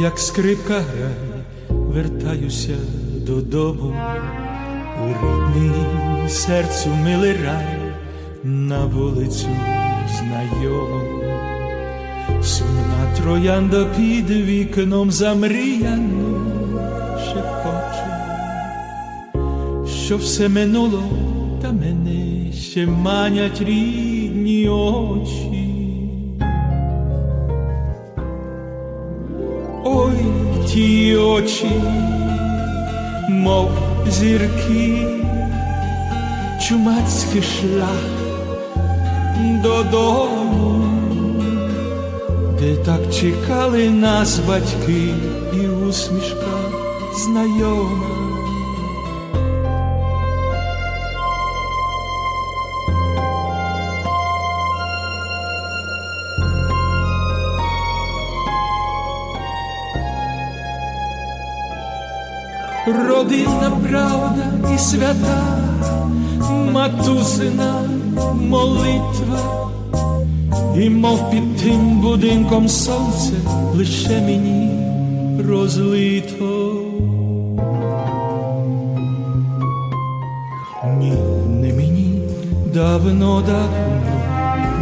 як скрипка грає, вертаюся додому, у рідний серцю милий рай, на вулицю знайому. Сумна троянда під вікном замріяно шепоче, що все минуло, та мене ще манять рідні очі. Ті очі, мов зірки, чумацький шлях додому, де так чекали нас батьки і усмішка знайома. Родинна правда і свята, матусина молитва, і мов під тим будинком сонце лише мені розлито. Ні, не мені. Давно, давно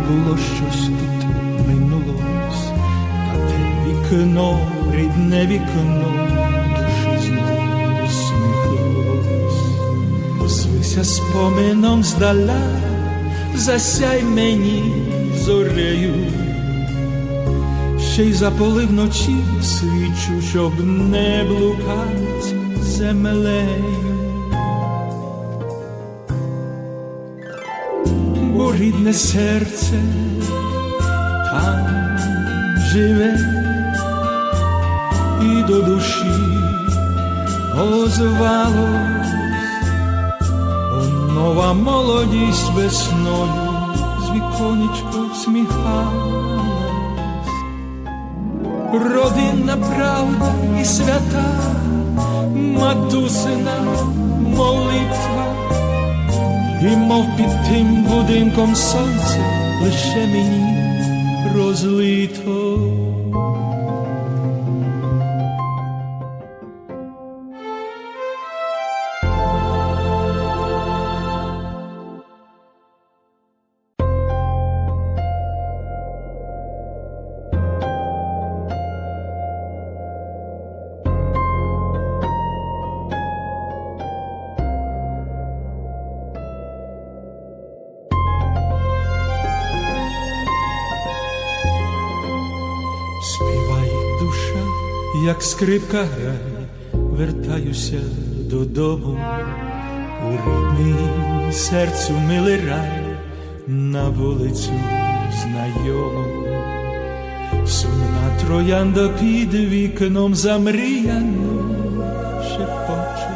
було щось тут минулось, та те вікно, рідне вікно, Озвися спомином здаля, засяй мені зорею, ще й запали вночі свічу, щоб не блукать землею. бо рідне серце там живе і до душі озвалось нова молодість весною з віконечко всміхалась. Родинна правда і свята, матусина молитва. І мов під тим будинком сонце лише мені розлито. Співай душа, як скрипка грає, вертаюся додому, у рідний серцю милий рай, на вулицю знайому. Сумна троянда під вікном замріяно шепоче,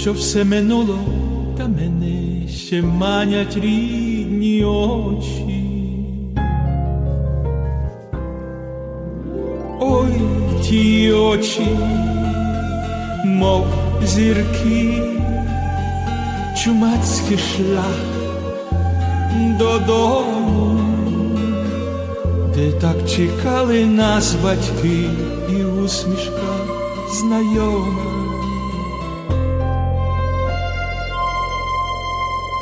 що все минуло, та мене ще манять рідні очі. Ой, ті очі, мов зірки, чумацький шлях додому, де так чекали нас батьки і усмішка знайома.